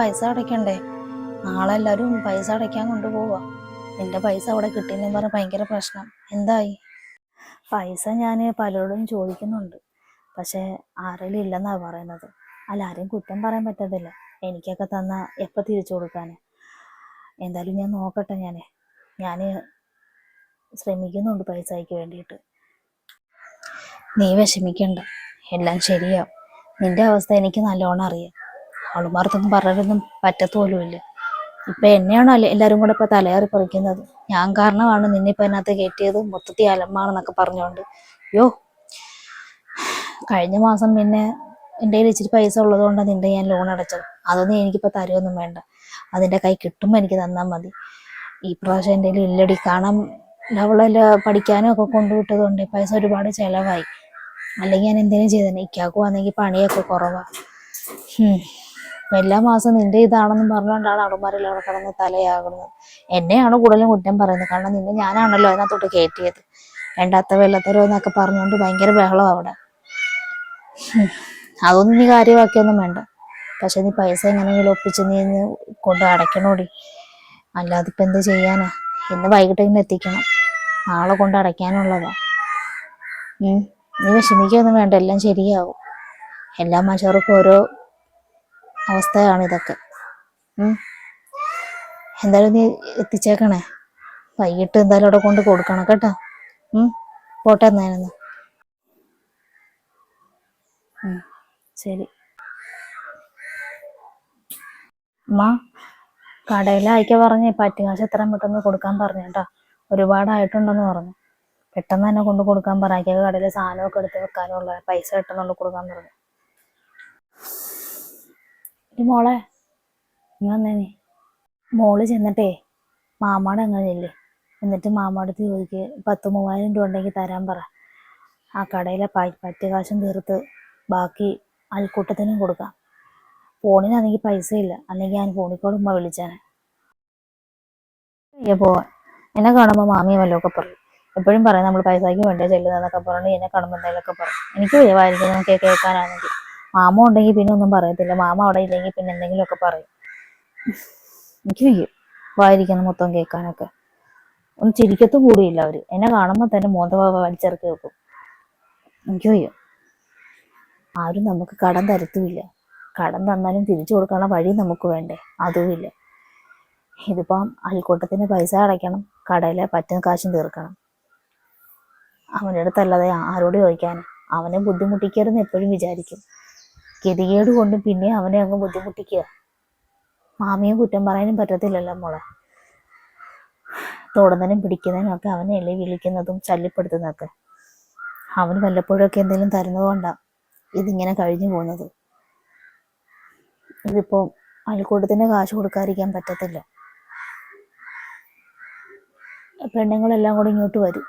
പൈസ അടയ്ക്കണ്ടേ? നാളെ എല്ലാവരും പൈസ അടയ്ക്കാൻ കൊണ്ടുപോവാ. നിന്റെ പൈസ അവിടെ കിട്ടിയെന്ന് പറഞ്ഞ ഭയങ്കര പ്രശ്നം. എന്തായി? പൈസ ഞാൻ പലരോടും ചോദിക്കുന്നുണ്ട്. പക്ഷെ ആരെങ്കിലും ഇല്ലെന്നാ പറയുന്നത്. അല്ല ആരെയും കുറ്റം പറയാൻ പറ്റത്തില്ല. എനിക്കൊക്കെ തന്ന എപ്പോൾ തിരിച്ചു കൊടുക്കാൻ എന്തായാലും ഞാൻ നോക്കട്ടെ ഞാൻ ഞാൻ ശ്രമിക്കുന്നുണ്ട് പൈസയ്ക്ക് വേണ്ടിയിട്ട്. നീ വിഷമിക്കണ്ട. എല്ലാം ശരിയാവും. നിന്റെ അവസ്ഥ എനിക്ക് നല്ലോണം അറിയാം. അവളുമാർക്കൊന്നും പറഞ്ഞൊന്നും പറ്റത്തോലുമില്ല. ഇപ്പൊ എന്നെയാണോ അല്ലെ എല്ലാരും കൂടെ ഇപ്പൊ തലയേറി പറിക്കുന്നത്. ഞാൻ കാരണമാണ് നിന്നെ ഇപ്പൊ അതിനകത്ത് കയറ്റിയത് മൊത്തത്തിൽ അലമ്പാണെന്നൊക്കെ പറഞ്ഞുകൊണ്ട് യോ കഴിഞ്ഞ മാസം പിന്നെ എന്റെ കയ്യിൽ ഇച്ചിരി പൈസ ഉള്ളത് കൊണ്ടാണ് നിന്റെ ഞാൻ ലോൺ അടച്ചത്. അതൊന്നും എനിക്കിപ്പോൾ തരുമൊന്നും വേണ്ട. അതിന്റെ കൈ കിട്ടുമ്പോ എനിക്ക് തന്നാൽ മതി. ഈ പ്രാവശ്യം എന്റെ കയ്യിൽ ഇല്ലടി. കാരണം അവളെല്ലാം പഠിക്കാനും ഒക്കെ കൊണ്ടുവിട്ടത് കൊണ്ട് പൈസ ഒരുപാട് ചിലവായി. അല്ലെങ്കിൽ ഞാൻ എന്തെങ്കിലും ചെയ്തേനെ. ഇക്കാക്കുവാണെങ്കിൽ പണിയൊക്കെ കുറവാ. ഹും. ഇപ്പൊ എല്ലാ മാസം നിന്റെ ഇതാണെന്നും പറഞ്ഞുകൊണ്ടാണ് അളുമാരെല്ലാം അവിടെ കിടന്ന് തലയാകുന്നത്. എന്നെയാണ് കൂടുതലും കുറ്റം പറയുന്നത്. കാരണം നിന്നെ ഞാനാണല്ലോ അതിനകത്തോട്ട് കയറ്റിയത്. വേണ്ടാത്ത വെള്ളത്തരോ എന്നൊക്കെ പറഞ്ഞുകൊണ്ട് ഭയങ്കര ബഹളം അവിടെ. അതൊന്നും നീ കാര്യമാക്കിയൊന്നും വേണ്ട. പക്ഷെ നീ പൈസ എങ്ങനെയെങ്കിലും ഒപ്പിച്ച് നീ ഇന്ന് കൊണ്ട് അടയ്ക്കണോടി. അല്ലാതെ ഇപ്പൊ എന്ത് ചെയ്യാനാ? ഇന്ന് വൈകിട്ടെങ്കിലും എത്തിക്കണം. നാളെ കൊണ്ട് അടയ്ക്കാനുള്ളതാ. നീ വിഷമിക്കൊന്നും വേണ്ട. എല്ലാം ശരിയാവും. എല്ലാ മനുഷ്യർക്കും ഓരോ അവസ്ഥയാണ് ഇതൊക്കെ. എന്തായാലും നീ എത്തിച്ചേക്കണേ. വൈകിട്ട് എന്തായാലും അവിടെ കൊണ്ട് കൊടുക്കണം കേട്ടോ. പോട്ടെ എന്നായിരുന്നു. ശരി. അമ്മ കടയിൽ അയക്ക പറഞ്ഞേ പറ്റുകാശ് എത്രയും പെട്ടെന്ന് കൊടുക്കാൻ പറഞ്ഞു കേട്ടോ. ഒരുപാടായിട്ടുണ്ടെന്ന് പറഞ്ഞു. പെട്ടെന്ന് തന്നെ കൊണ്ട് കൊടുക്കാൻ പറഞ്ഞു. അയക്കൊക്കെ കടയിൽ സാധനമൊക്കെ എടുത്ത് വെക്കാനുള്ള പൈസ പെട്ടെന്ന് കൊടുക്കാൻ പറഞ്ഞു. ഈ മോളെ നീ വന്നേ നീ. മോൾ ചെന്നിട്ടേ മാമാടെ അങ്ങനെയല്ലേ എന്നിട്ട് മാമാടത്ത് ചോദിക്ക് പത്ത് മൂവായിരം രൂപ ഉണ്ടെങ്കിൽ തരാൻ പറ. ആ കടയിലെ പറ്റ കാശും തീർത്ത് ബാക്കി അയൽക്കൂട്ടത്തിനും കൊടുക്കാം. ഫോണിനാണെങ്കിൽ പൈസ ഇല്ല അല്ലെങ്കിൽ ഞാൻ ഫോണിൽ കൂടുമ്പ ഉമ്മ വിളിച്ചാനെ. അയ്യോ പോവാൻ എന്നെ കാണുമ്പോൾ മാമിയുമല്ലോ വല്ലതൊക്കെ പറയും. എപ്പോഴും പറയും നമ്മൾ പൈസയ്ക്ക് വേണ്ടേ ചെല്ലുന്നതെന്നൊക്കെ പറഞ്ഞു എന്നെ കാണുമ്പോൾ എന്തെങ്കിലുമൊക്കെ പറയും. എനിക്ക് വയ്യമായിരിക്കും നമുക്ക് കേൾക്കാനാണെങ്കിൽ മാമ ഉണ്ടെങ്കിൽ പിന്നെ ഒന്നും പറയത്തില്ല. മാമ അവിടെ ഇല്ലെങ്കിൽ പിന്നെ എന്തെങ്കിലും ഒക്കെ പറയും. എനിക്ക് വയ്യ. വായിരിക്കണം മൊത്തം കേൾക്കാനൊക്കെ. ഒന്ന് ചിരിക്കത്തും കൂടിയില്ല അവർ. എന്നെ കാണുമ്പോൾ തന്നെ മോന്ത വലിച്ചിറക്കി വെക്കും. എനിക്ക് വയ്യ. ആരും നമുക്ക് കടം തരത്തുമില്ല. കടം തന്നാലും തിരിച്ചു കൊടുക്കാനുള്ള വഴി നമുക്ക് വേണ്ടേ? അതുമില്ല ഇതിപ്പം അയൽക്കൂട്ടത്തിന് പൈസ അടയ്ക്കണം. കടയിലെ പറ്റുന്ന കാശും തീർക്കണം. അവന്റെ അടുത്തല്ലാതെ ആരോട് ചോദിക്കാൻ? അവനെ ബുദ്ധിമുട്ടിക്കരുതെന്ന് എപ്പോഴും വിചാരിക്കും. ഗതികേട് കൊണ്ടും പിന്നെ അവനെ അങ്ങ് ബുദ്ധിമുട്ടിക്കുക. മാമിയും കുറ്റം പറയാനും പറ്റത്തില്ലല്ലോ മോളെ. തൊടുന്നതിനും പിടിക്കുന്നതിനും ഒക്കെ അവനെ അല്ലേ വിളിക്കുന്നതും ശല്യപ്പെടുത്തുന്നതൊക്കെ. അവന് വല്ലപ്പോഴൊക്കെ എന്തെങ്കിലും തരുന്നതുകൊണ്ടാണ് ഇതിങ്ങനെ കഴിഞ്ഞു പോകുന്നത്. ഇതിപ്പോ അയൽക്കൂട്ടത്തിന് കാശ് കൊടുക്കാതിരിക്കാൻ പറ്റത്തില്ല. പെണ്ണുങ്ങളെല്ലാം കൂടി ഇങ്ങോട്ട് വരും.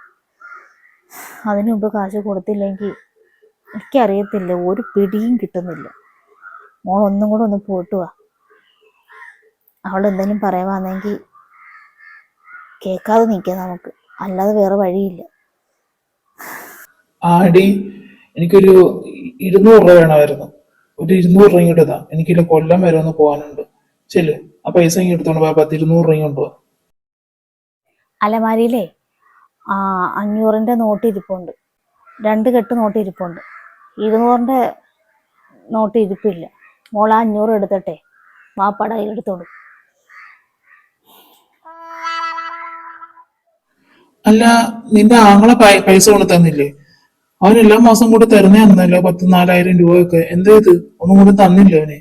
അതിനു മുമ്പ് കാശ് കൊടുത്തില്ലെങ്കിൽ എനിക്കറിയത്തില്ല ഒരു പിടിയും കിട്ടുന്നില്ല. മോൾ ഒന്നും കൂടെ ഒന്ന് പോയിട്ട് വാ. അവൾ എന്തെങ്കിലും പറയുവാണെങ്കിൽ കേൾക്കാതെ നിൽക്കാം നമുക്ക്. അല്ലാതെ വേറെ വഴിയില്ല. ആടി എനിക്കൊരു ഇരുന്നൂറ് രൂപ വേണമായിരുന്നു. ഒരു ഇരുന്നൂറ് രൂപ ഇങ്ങോട്ട് താ എനിക്കില്ല കൊല്ലം വരെ ഒന്ന് പോകാനുണ്ട്. ശരി ആ പൈസ ഇങ്ങ് എടുത്തോണ്ട് പോയാൽ പത്ത് ഇരുന്നൂറ് രൂപ ഇങ്ങോട്ട് പോവാ അലമാരിയിലേ ആ അഞ്ഞൂറിന്റെ നോട്ട് ഇരിപ്പുണ്ട്. രണ്ട് കെട്ട് നോട്ട് ഇരിപ്പുണ്ട്. ഇരുന്നൂറിന്റെ നോട്ട് ഇരിപ്പില്ല മോൾ അഞ്ഞൂറ് എടുത്തട്ടെ. വാപ്പാട കയ്യിലെടുത്തോളൂ അല്ല നിന്റെ ആങ്ങളെ പൈസ കൊണ്ട് തന്നില്ലേ? അവൻ എല്ലാ മാസം കൂടെ തരുന്നതാണെന്നല്ലോ പത്ത് നാലായിരം രൂപയൊക്കെ. എന്താ ഇത്? ഒന്നും കൂടെ തന്നില്ല അവനെ?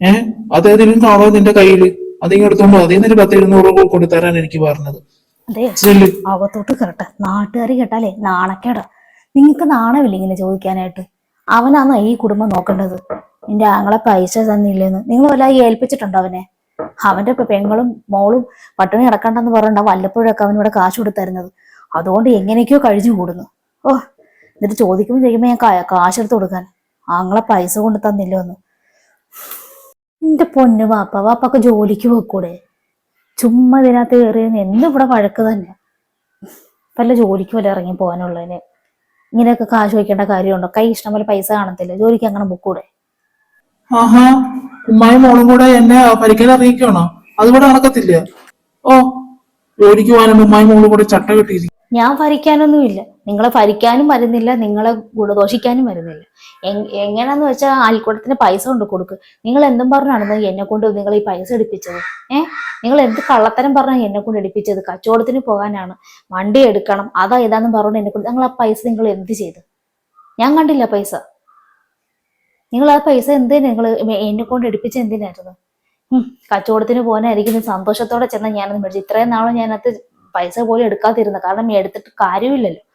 ഏ? അതേതെങ്കിലും കാണോ നിന്റെ കയ്യിൽ? അതിങ്ങ് എടുത്തോണ്ടോ അതേ നിന്റെ പത്ത് ഇരുന്നൂറ് രൂപ കൊടുത്തരാൻ എനിക്ക് പറഞ്ഞത്. അകത്തോട്ട് കയറട്ടെ നാട്ടുകാർ കേട്ടാലേ നാണക്കേടാ. നിങ്ങൾക്ക് നാണമില്ല ഇങ്ങനെ ചോദിക്കാനായിട്ട്? അവനാണോ ഈ കുടുംബം നോക്കേണ്ടത്? നിന്റെ ആങ്ങളെ പൈസ തന്നില്ലെന്ന്. നിങ്ങൾ വല്ല ഏൽപ്പിച്ചിട്ടുണ്ടോ അവനെ? അവന്റെ പെങ്ങളും മോളും പട്ടിണി കിടക്കണ്ടെന്ന് പറഞ്ഞിട്ട് വല്ലപ്പോഴൊക്കെ അവനിവിടെ കാശ് കൊടുത്തരുന്നത്. അതുകൊണ്ട് എങ്ങനെയൊക്കെയോ കഴിഞ്ഞു കൂടുന്നു. ഓ എന്നിട്ട് ചോദിക്കുമ്പോൾ ചോദിക്കുമ്പോൾ ഞാൻ കാ- കാശ് എടുത്ത് കൊടുക്കാൻ. ആങ്ങളെ പൈസ കൊണ്ട് തന്നില്ലോന്ന്. എന്റെ പൊന്നു വാപ്പ വാപ്പൊക്കെ ജോലിക്ക് പോയിക്കൂടെ? ചുമ്മാ ഇതിനകത്ത് കയറിയെന്ന് എന്തിവിടെ വഴക്ക് തന്നെ? വല്ല ജോലിക്ക് വല്ല ഇറങ്ങി പോകാനുള്ളതിന്. ഇങ്ങനെയൊക്കെ കാശ് വയ്ക്കേണ്ട കാര്യമുണ്ടോ? കൈ ഇഷ്ടം പോലെ പൈസ കാണത്തില്ല? ജോലിക്ക് അങ്ങനെ ബുക്കൂടെ ആഹാ ഉമ്മായും മോളും കൂടെ എന്നെ അറിയിക്കണോ അതുകൂടെ നടക്കത്തില്ല? ഓ ജോലിക്ക് പോകാനും ഉമ്മായും മോളും കൂടെ ചട്ട കെട്ടിയിരിക്കും ഞാൻ ഭരിക്കാനൊന്നുമില്ല. നിങ്ങളെ ഭരിക്കാനും വരുന്നില്ല നിങ്ങളെ ഗുണദോഷിക്കാനും വരുന്നില്ല. എങ്- എങ്ങനെയാന്ന് വെച്ചാൽ ആൽക്കൂട്ടത്തിന് പൈസ കൊണ്ട് കൊടുക്ക്. നിങ്ങൾ എന്തും പറഞ്ഞാണ് എന്നെ കൊണ്ട് നിങ്ങൾ ഈ പൈസ എടുപ്പിച്ചത്. ഏഹ് നിങ്ങൾ എന്ത് കള്ളത്തരം പറഞ്ഞാൽ എന്നെ കൊണ്ട് എടുപ്പിച്ചത്? കച്ചവടത്തിന് പോകാനാണ്. വണ്ടി എടുക്കണം. അതാ ഇതാന്ന് പറഞ്ഞു എന്നെ കൊണ്ട് നിങ്ങൾ ആ പൈസ നിങ്ങൾ എന്ത് ചെയ്ത്? ഞാൻ കണ്ടില്ല പൈസ. നിങ്ങൾ ആ പൈസ എന്ത് നിങ്ങൾ എന്നെ കൊണ്ട് എടുപ്പിച്ച എന്തിനായിരുന്നു? കച്ചവടത്തിന് പോകാനായിരിക്കും. സന്തോഷത്തോടെ ചെന്ന ഞാനത് മേടിച്ചു ഇത്രയും നാളും ഞാനത് പൈസ പോലും എടുക്കാതിരുന്ന. കാരണം എടുത്തിട്ട് കാര്യമില്ലല്ലോ.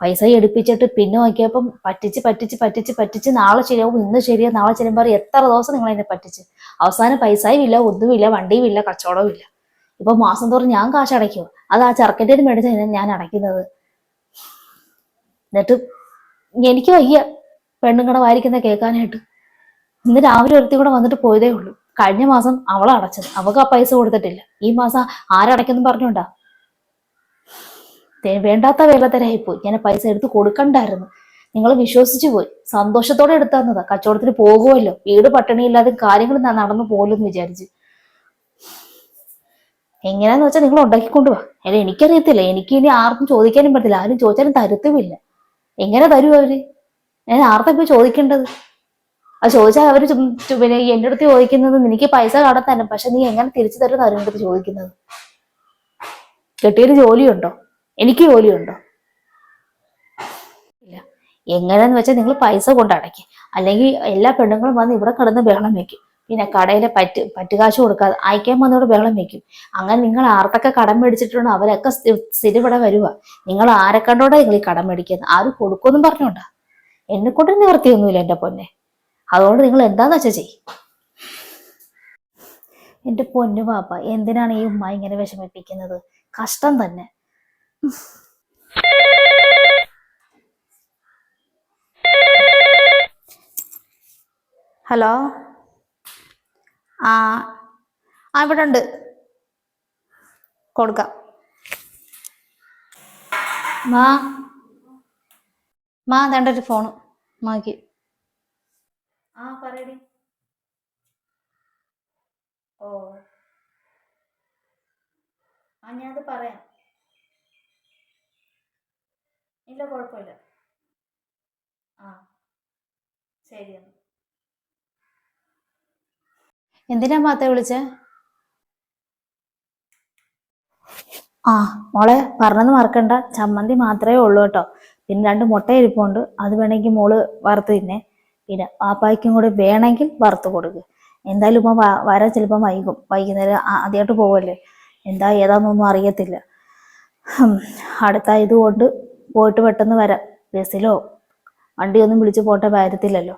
പൈസ എടുപ്പിച്ചിട്ട് പിന്നെ നോക്കിയപ്പം പറ്റിച്ച് പറ്റിച്ച് പറ്റിച്ച് പറ്റിച്ച് നാളെ ശരിയാവും ഇന്ന് ശരിയാവും നാളെ ചെല്ലുമ്പോൾ പറയും. എത്ര ദിവസം നിങ്ങൾ എന്നെ പറ്റിച്ച്? അവസാനം പൈസയും ഇല്ല ഒന്നുമില്ല വണ്ടിയും ഇല്ല കച്ചവടവും ഇല്ല. ഇപ്പൊ മാസം തോറും ഞാൻ കാശ് അടയ്ക്കും. അത് ആ ചെറുക്കന്റെ മേടിച്ച ഞാൻ അടയ്ക്കുന്നത്. എന്നിട്ട് എനിക്ക് വയ്യ പെണ്ണുങ്ങടെ വായിക്കുന്ന കേൾക്കാനായിട്ട്. ഇന്ന് രാവിലെ ഒരുത്തി കൂടെ വന്നിട്ട് പോയതേ ഉള്ളൂ. കഴിഞ്ഞ മാസം അവളടച്ചത് അവൾക്ക് ആ പൈസ കൊടുത്തിട്ടില്ല. ഈ മാസം ആരടയ്ക്കുന്നു പറഞ്ഞോണ്ടാ? വേണ്ടാത്ത വേലത്തരായിപ്പോയി ഞാൻ ആ പൈസ എടുത്ത് കൊടുക്കണ്ടായിരുന്നു. നിങ്ങൾ വിശ്വസിച്ചു പോയി. സന്തോഷത്തോടെ എടുത്താന്നതാ കച്ചവടത്തിന് പോകുമല്ലോ. വീട് പട്ടിണിയില്ലാതെ കാര്യങ്ങൾ ഞാൻ നടന്നു പോലെന്ന് വിചാരിച്ചു. എങ്ങനെയാന്ന് വെച്ചാൽ നിങ്ങൾ ഉണ്ടാക്കി വാ. അല്ല എനിക്കറിയത്തില്ല. എനിക്ക് ഇനി ആർക്കും ചോദിക്കാനും പറ്റില്ല ആരും ചോദിച്ചാലും തരത്തുമില്ല. എങ്ങനെ തരും അവർ? ഞാൻ ആർക്കാ ഇപ്പൊ ചോദിക്കേണ്ടത്? അത് ചോദിച്ചാൽ അവർ പിന്നെ എന്റെ അടുത്ത് ചോദിക്കുന്നത് നിനക്ക് പൈസ കടത്താനും പക്ഷെ നീ എങ്ങനെ തിരിച്ചു തരുന്ന അവരുടെ അടുത്ത് ചോദിക്കുന്നത്? കെട്ടിയൊരു ജോലിയുണ്ടോ? എനിക്ക് ജോലിയുണ്ടോ? ഇല്ല. എങ്ങനെയെന്ന് വെച്ചാൽ നിങ്ങൾ പൈസ കൊണ്ട് അടയ്ക്കും. അല്ലെങ്കിൽ എല്ലാ പെണ്ണുങ്ങളും വന്ന് ഇവിടെ കിടന്ന് ബഹളം വെക്കും. പിന്നെ കടയിലെ പറ്റ് പറ്റുകാശ് കൊടുക്കാതെ അയക്കാൻ വന്നവിടെ ബഹളം വെക്കും. അങ്ങനെ നിങ്ങൾ ആർക്കൊക്കെ കടം മേടിച്ചിട്ടുണ്ടോ? അവരൊക്കെ സ്ഥിരവിടെ സ്ഥിരം വരുക നിങ്ങൾ ആരെ കണ്ടോടെ നിങ്ങൾ ഈ കടം മേടിക്കുന്നത് ആര് കൊടുക്കുമെന്നും പറഞ്ഞോണ്ടാ. എന്നെ കൊണ്ട് നിവർത്തിയൊന്നുമില്ല എന്റെ പൊന്നെ. അതുകൊണ്ട് നിങ്ങൾ എന്താന്ന് വെച്ചാൽ ചെയ് എന്റെ പൊന്നു പാപ്പ എന്തിനാണ് ഈ ഉമ്മ ഇങ്ങനെ വിഷമിപ്പിക്കുന്നത്? കഷ്ടം തന്നെ. ഹലോ? ആ ആ ഇവിടെ ഉണ്ട് കൊടുക്കാം. മാ. മാ വേണ്ട ഒരു ഫോണ് മാക്ക്. ആ പറയടി. ഓ. ആ ഞാനത് പറയാം. ഇല്ല കുഴപ്പമില്ല. ആ ശരി എന്നാൽ എന്തിനാ മാത്ത വിളിച്ച? ആ മോളെ പറഞ്ഞത് മറക്കണ്ട. ചമ്മന്തി മാത്രമേ ഉള്ളൂ കേട്ടോ. പിന്നെ രണ്ട് മുട്ട ഇരിപ്പുണ്ട്. അത് വേണമെങ്കിൽ മോൾ വറുത്ത് തിന്നെ. പിന്നെ പാപ്പായ്ക്കും കൂടി വേണമെങ്കിൽ വറുത്ത് കൊടുക്ക്. എന്തായാലും ഇപ്പം വരാൻ ചിലപ്പം വൈകും. വൈകുന്നേരം ആദ്യമായിട്ട് പോവല്ലേ? എന്താ ഏതാന്നൊന്നും അറിയത്തില്ല. അടുത്ത ഇതുകൊണ്ട് പോയിട്ട് പെട്ടെന്ന് വരാം. ബസ്സിലോ? വണ്ടിയൊന്നും വിളിച്ചു പോട്ടെ വരത്തില്ലല്ലോ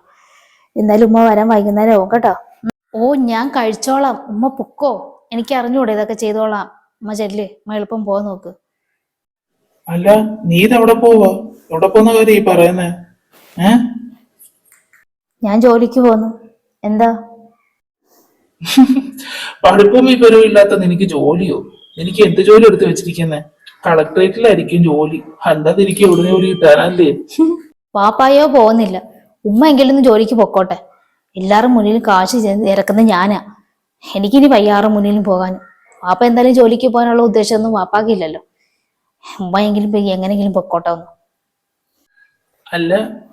എന്നാലും ഉമ്മ വരാൻ വൈകുന്നേരം ആവും കേട്ടോ. ഓ ഞാൻ കഴിച്ചോളാം. ഉമ്മ പൊക്കോ? എനിക്ക് അറിഞ്ഞൂടെ ഇതൊക്കെ ചെയ്തോളാം. ഉമ്മ ചെല്ലേ ഉമ്മ എളുപ്പം പോവാൻ നോക്ക്. അല്ല നീ ഇതെവിടെ പോവാ? എവിടെ പോന്ന കാര്യം ഈ പറയുന്നേ? ഏ? ഞാൻ ജോലിക്ക് പോന്നു. എന്താ? പഠിപ്പും വിവരവും ഇല്ലാത്ത നിനക്ക് ജോലിയോ? നിനക്ക് എന്ത് ജോലി എടുത്ത് വെച്ചിരിക്കുന്നേ? കളക്ടറേറ്റിലായിരിക്കും ജോലി. അല്ലാതെ എനിക്ക് എവിടെ ജോലി കിട്ടാനല്ലേ? പാപ്പായോ പോകുന്നില്ല. ഉമ്മ എങ്കിലും ഒന്ന് ജോലിക്ക് പൊക്കോട്ടെ. എല്ലാവരും മുന്നിൽ കാശ് ഇറക്കുന്ന ഞാനാ. എനിക്കിനി വയ്യാറ് മുന്നിലും പോകാൻ പാപ്പ എന്തായാലും ജോലിക്ക് പോകാനുള്ള ഉദ്ദേശമൊന്നും പാപ്പാക്കില്ലല്ലോ. ഉമ്മ എങ്കിലും പോയി എങ്ങനെയെങ്കിലും പൊക്കോട്ടെ ഒന്ന്. അല്ല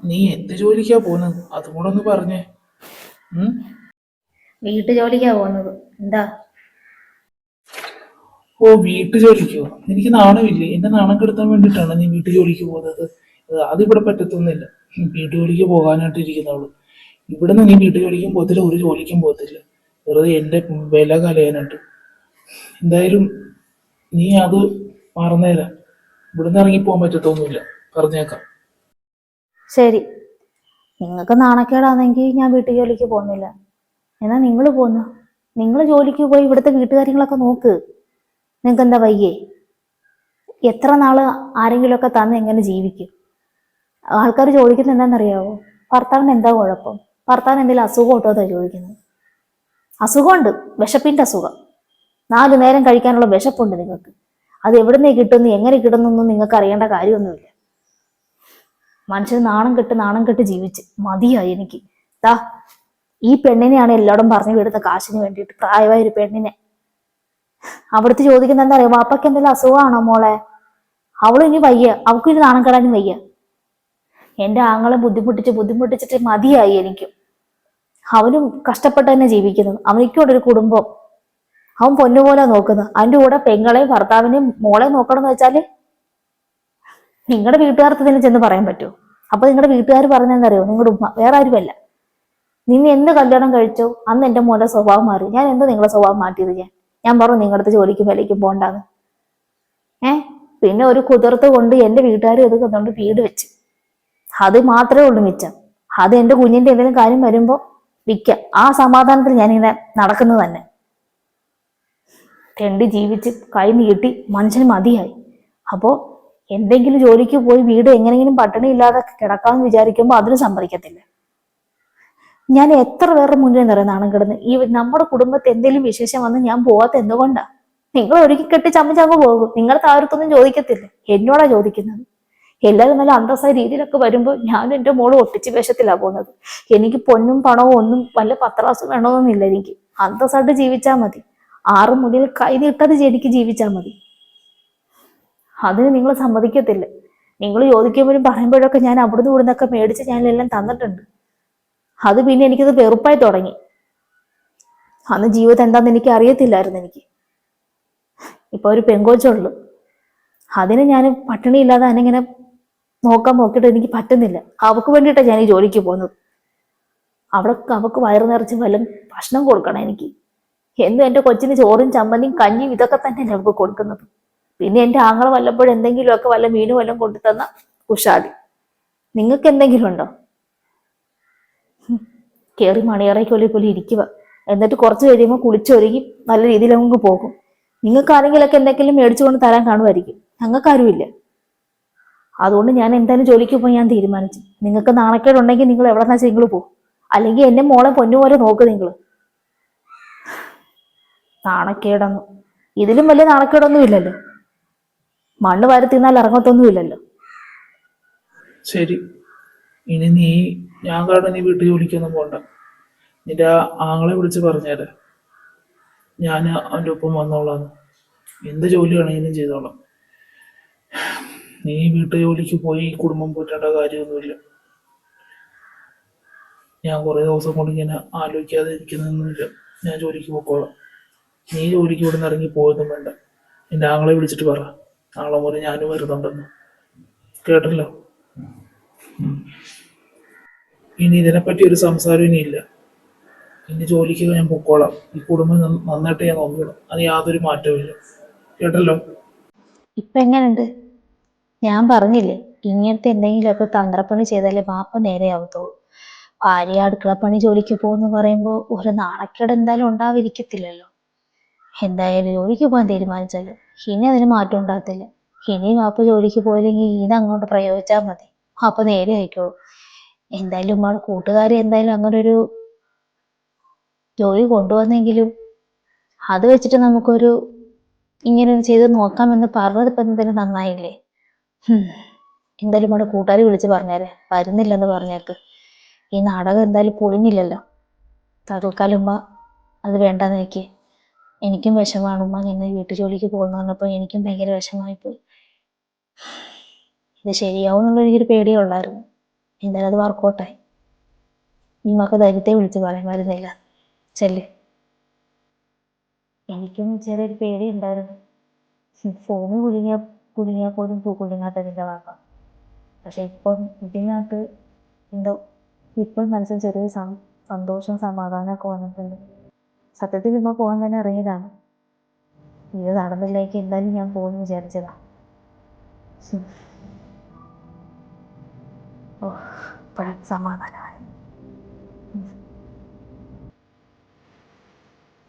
നീ എന്ത് ജോലിക്കാ പോകുന്നത്? അതും കൂടെ ഒന്ന് പറഞ്ഞേ. വീട്ടു ജോലിക്കാ പോകുന്നത്. എന്താ? ഓ വീട്ടു ജോലിക്കോ എനിക്ക് നാണമില്ല? എന്റെ നാണം കെടുത്താൻ വേണ്ടിട്ടാണ് നീ വീട്ടു ജോലിക്ക് പോകുന്നത്. അത് അതിവിടെ പറ്റത്തൊന്നുമില്ല. വീട്ടു ജോലിക്ക് പോകാനായിട്ട് ഇരിക്കുന്നവൾ. നിന്ന് നീ വീട്ടു ജോലിക്കും പോകത്തില്ല ഒരു ജോലിക്കും പോകത്തില്ല. വെറുതെ എന്റെ വില കലയാനായിട്ട്. എന്തായാലും നീ അത് മറന്നേരാ. ഇവിടുന്ന് ഇറങ്ങി പോകാൻ പറ്റത്തൊന്നുമില്ല. പറഞ്ഞേക്കാം. ശരി. നിങ്ങൾക്ക് നാണക്കേടാണെങ്കിൽ ഞാൻ വീട്ടു ജോലിക്ക് പോകുന്നില്ല. എന്നാ നിങ്ങൾ പോന്നു. നിങ്ങൾ ജോലിക്ക് പോയി ഇവിടുത്തെ വീട്ടുകാര്യങ്ങളൊക്കെ നോക്ക്. നിങ്ങൾക്ക് എന്താ വയ്യേ? എത്ര നാൾ ആരെങ്കിലുമൊക്കെ തന്ന് എങ്ങനെ ജീവിക്കും? ആൾക്കാർ ചോദിക്കുന്നത് എന്താണെന്നറിയാവോ? ഭർത്താവിന് എന്താ കുഴപ്പം? ഭർത്താവിന് എന്തെങ്കിലും അസുഖം ഉണ്ടോ എന്നാണ് ചോദിക്കുന്നത്. അസുഖമുണ്ട്. വിശപ്പിന്റെ അസുഖം. നാല് നേരം കഴിക്കാനുള്ള വിശപ്പുണ്ട് നിങ്ങൾക്ക്. അത് എവിടുന്നേ കിട്ടുന്നു? എങ്ങനെ കിട്ടുന്നൊന്നും നിങ്ങൾക്ക് അറിയേണ്ട കാര്യമൊന്നുമില്ല. മനുഷ്യൻ നാണം കെട്ട് നാണം കെട്ട് ജീവിച്ച് മതിയായി എനിക്ക്. ദാ ഈ പെണ്ണിനെയാണ് എല്ലായിടും പറഞ്ഞു വിടുന്ന കാശിന് വേണ്ടിയിട്ട് പ്രായമായ ഒരു പെണ്ണിനെ. അവിടുത്തെ ചോദിക്കുന്ന എന്താ പറയുക വാപ്പയ്ക്ക് എന്തെങ്കിലും അസുഖമാണോ മോളെ? അവളും ഇനി വയ്യ. അവൾക്കും ഇനി നാണം കെടാനും വയ്യ. എന്റെ ആങ്ങളെ ബുദ്ധിമുട്ടിച്ച് ബുദ്ധിമുട്ടിച്ചിട്ട് മതിയായി എനിക്കും. അവനും കഷ്ടപ്പെട്ട് തന്നെ ജീവിക്കുന്നത് അവനിക്കൂടെ ഒരു കുടുംബം. അവൻ പൊന്നുപോലെ നോക്കുന്നത് അതിന്റെ കൂടെ പെങ്ങളെയും ഭർത്താവിനെയും മോളെ നോക്കണം എന്ന് വെച്ചാൽ നിങ്ങളുടെ വീട്ടുകാർക്ക് തന്നെ ചെന്ന് പറയാൻ പറ്റുമോ? അപ്പൊ നിങ്ങളുടെ വീട്ടുകാർ പറഞ്ഞെന്നറിയോ നിങ്ങളുടെ ഉമ്മ. വേറെ ആരുമല്ല. നിന്ന് എന്ത് കല്യാണം കഴിച്ചോ? അന്ന് എന്റെ മോന്റെ സ്വഭാവം മാറി. ഞാൻ എന്ത് നിങ്ങളുടെ സ്വഭാവം മാറ്റിയത് ഞാൻ? ഞാൻ പറഞ്ഞു നിങ്ങളുടെ ജോലിക്ക് വിലയ്ക്ക് പോണ്ടാന്ന്. ഏ? പിന്നെ ഒരു കുതിർത്ത് കൊണ്ട് എന്റെ വീട്ടുകാർ ഇത് കൊണ്ട് വീട് വെച്ച്. അത് മാത്രമേ ഉള്ളൂ മിച്ചം. അത് എന്റെ കുഞ്ഞിന്റെ എന്തെങ്കിലും കാര്യം വരുമ്പോ വിൽക്കാം ആ സമാധാനത്തിൽ ഞാനിങ്ങനെ നടക്കുന്നത് തന്നെ. തെണ്ടി ജീവിച്ച് കൈ നീട്ടി മനുഷ്യന് മതിയായി. അപ്പോ എന്തെങ്കിലും ജോലിക്ക് പോയി വീട് എങ്ങനെയെങ്കിലും പട്ടിണി ഇല്ലാതെ കിടക്കാമെന്ന് വിചാരിക്കുമ്പോൾ അതിന് സമ്മതിക്കത്തില്ല. ഞാൻ എത്ര പേരുടെ മുന്നിൽ നിറയെ നാണം കിടന്ന്. ഈ നമ്മുടെ കുടുംബത്തെ എന്തെങ്കിലും വിശേഷം വന്ന് ഞാൻ പോവാത്ത എന്തുകൊണ്ടാ? നിങ്ങൾ ഒരുക്കി കെട്ടി ചമ്മച്ചങ്ങ് പോകും. നിങ്ങൾ താരത്തൊന്നും ചോദിക്കത്തില്ല. എന്നോടാ ചോദിക്കുന്നത്? എല്ലാവരും നല്ല അന്തസ്സായ രീതിയിലൊക്കെ വരുമ്പോൾ ഞാൻ എന്റെ മോൾ ഒട്ടിച്ച് വേഷത്തിലാണ് പോകുന്നത്. എനിക്ക് പൊന്നും പണവും ഒന്നും വല്ല പത്രാസും വേണമെന്നൊന്നുമില്ല എനിക്ക്. അന്തസ്സായിട്ട് ജീവിച്ചാൽ മതി. ആറ് മുന്നിൽ കൈ നീട്ടാതെ എനിക്ക് ജീവിച്ചാൽ മതി. അതിന് നിങ്ങൾ സമ്മതിക്കത്തില്ല. നിങ്ങൾ ചോദിക്കുമ്പോഴും പറയുമ്പോഴൊക്കെ ഞാൻ അവിടുന്ന് ഇവിടുന്നൊക്കെ മേടിച്ച് ഞാനെല്ലാം തന്നിട്ടുണ്ട്. അത് പിന്നെ എനിക്കത് വെറുപ്പായി തുടങ്ങി. അന്ന് ജീവിതം എന്താന്ന് എനിക്ക് അറിയത്തില്ലായിരുന്നു എനിക്ക്. ഇപ്പൊ ഒരു പെങ്കോച്ചുള്ളു അതിന് ഞാൻ പട്ടിണി ഇല്ലാതെ അതിനെങ്ങനെ നോക്കാൻ നോക്കിയിട്ട് എനിക്ക് പറ്റുന്നില്ല. അവക്ക് വേണ്ടിയിട്ടാണ് ഞാൻ ഈ ജോലിക്ക് പോകുന്നത്. അവിടെ അവക്ക് വയറ് നിറച്ച് വല്ലതും ഭക്ഷണം കൊടുക്കണം എനിക്ക്. എന്നും എന്റെ കൊച്ചിന് ചോറും ചമ്മന്തിയും കഞ്ഞിയും ഇതൊക്കെ തന്നെ അവൾക്ക് കൊടുക്കുന്നത്. പിന്നെ എന്റെ ആങ്ങളെ വല്ലപ്പോഴും എന്തെങ്കിലുമൊക്കെ വല്ല മീനും വല്ലതും കൊണ്ടു തന്ന ഉഷാദി നിങ്ങൾക്ക് എന്തെങ്കിലും ഉണ്ടോ? കയറി മണിയറയ്ക്കൊല്ലി പോലെ ഇരിക്കുക. എന്നിട്ട് കുറച്ച് കഴിയുമ്പോൾ കുളിച്ചൊരുങ്ങി നല്ല രീതിയിൽ അങ്ങ് പോകും. നിങ്ങൾക്ക് ആരെങ്കിലൊക്കെ എന്തെങ്കിലും മേടിച്ചു കൊണ്ട് തരാൻ കാണുമായിരിക്കും. ഞങ്ങൾക്കാരുമില്ല. അതുകൊണ്ട് ഞാൻ എന്തായാലും ജോലിക്ക് പോയി ഞാൻ തീരുമാനിച്ചു. നിങ്ങൾക്ക് നാണക്കേടുണ്ടെങ്കിൽ നിങ്ങൾ എവിടെ നിന്നാ നിങ്ങൾ പോകും അല്ലെങ്കിൽ എന്നെ മോളെ പൊന്നുപോലെ നോക്ക് നിങ്ങൾ നാണക്കേടൊന്നും. ഇതിലും വലിയ നാണക്കേടൊന്നും ഇല്ലല്ലോ. മണ്ണ് വാരി തിന്നാൽ ഇറങ്ങത്തൊന്നും ഇല്ലല്ലോ. ശരി. ഇനി നീ ഞാൻ കാരണം നീ വീട്ടിൽ ജോലിക്കൊന്നും പോണ്ട. നിന്റെ ആങ്ങളെ വിളിച്ച് പറഞ്ഞേരെ. ഞാൻ അവന്റെ ഒപ്പം വന്നോളാം. എന്ത് ജോലി വേണമെങ്കിലും ചെയ്തോളാം. നീ വീട്ടു ജോലിക്ക് പോയി കുടുംബം പോറ്റേണ്ട കാര്യമൊന്നുമില്ല. ഞാൻ കുറേ ദിവസം കൊണ്ട് ഇങ്ങനെ ആലോചിക്കാതെ ഇരിക്കുന്നൊന്നുമില്ല. ഞാൻ ജോലിക്ക് പോയിക്കോളാം നീ ജോലിക്ക് ഇവിടെ നിന്ന് ഇറങ്ങി പോയതും വേണ്ട. എന്റെ ആങ്ങളെ വിളിച്ചിട്ട് പറ. നാളെ മുതൽ ഞാനും വരുന്നുണ്ടെന്ന്. കേട്ടല്ലോ? ഇനി ഇതിനെപ്പറ്റി ഒരു സംസാരം ഇനി ഇല്ല ഇനി ജോലിക്ക് ഞാൻ പൊക്കോളാം. ഈ കുടുംബം നന്നായിട്ട് ഞാൻ നോക്കിയോളാം അത് യാതൊരു മാറ്റവുമില്ല. കേട്ടല്ലോ? ഇപ്പൊ എങ്ങനെയുണ്ട് ഞാൻ പറഞ്ഞില്ലേ ഇങ്ങനത്തെ എന്തെങ്കിലുമൊക്കെ തന്ത്രപ്പണി ചെയ്താലേ ബാപ്പ നേരെയാവത്തുള്ളൂ ഭാര്യ അടുക്കളപ്പണി ജോലിക്ക് പോകുന്നു പറയുമ്പോൾ ഒരു നാണക്കേട് എന്തായാലും ഉണ്ടാവിരിക്കത്തില്ലല്ലോ എന്തായാലും ജോലിക്ക് പോകാൻ തീരുമാനിച്ചല്ലോ ഇനി അതിന് മാറ്റം ഉണ്ടാകത്തില്ല. ഇനി വാപ്പ ജോലിക്ക് പോയില്ലെങ്കിൽ ഇത് അങ്ങോട്ട് പ്രയോഗിച്ചാൽ മതി. ബാപ്പ നേരെ ആയിക്കോളൂ. എന്തായാലും ഉമ്മയുടെ കൂട്ടുകാരി എന്തായാലും അങ്ങനൊരു ജോലി കൊണ്ടുവന്നെങ്കിലും അത് വെച്ചിട്ട് നമുക്കൊരു ഇങ്ങനെ ചെയ്ത് നോക്കാമെന്ന് പറഞ്ഞത് ഇപ്പം എന്തായാലും നന്നായില്ലേ. എന്തായാലും ഉമ്മയുടെ കൂട്ടുകാരി വിളിച്ച് പറഞ്ഞേരെ. വരുന്നില്ലെന്ന് പറഞ്ഞേക്ക്. ഈ നാടകം എന്തായാലും പൊളിഞ്ഞില്ലല്ലോ. തൽക്കാലം ഉമ്മ അത് വേണ്ടെന്ന് വെക്ക്. എനിക്കും വിഷമാണ് ഉമ്മ നിന്ന് വീട്ടു ജോലിക്ക് പോകുന്ന പറഞ്ഞപ്പോൾ എനിക്കും ഭയങ്കര വിഷമായിപ്പോയി. ഇത് ശരിയാവും എന്നുള്ള എനിക്കൊരു പേടിയേ ഉള്ളായിരുന്നു. എന്തായാലും അത് വർക്കൗട്ടായി മക്ക ധൈര്യത്തെ വിളിച്ച് പറയാൻ വരുന്നില്ല. ചെല്ല്. എനിക്കും ചെറിയൊരു പേടി ഉണ്ടായിരുന്നു ഫോൺ കുടുങ്ങിയ കുടുങ്ങിയാൽ പോലും പൂ കുടുങ്ങാത്തതിന്റെ വാക്ക പക്ഷെ ഇപ്പം ഇതിനകത്ത് എന്തോ ഇപ്പം മനസ്സിൽ ചെറിയ സന്തോഷം സമാധാനമൊക്കെ വന്നിട്ടുണ്ട്. സത്യത്തിൽ ഇമ്മ പോകാൻ തന്നെ ഇറങ്ങിയതാണ്. ഇത് നടന്നില്ലേക്ക് എന്തായാലും ഞാൻ പോകുമെന്ന് വിചാരിച്ചതാ. ഉം. ഓ ഇപ്പോഴും സമാധാനമായി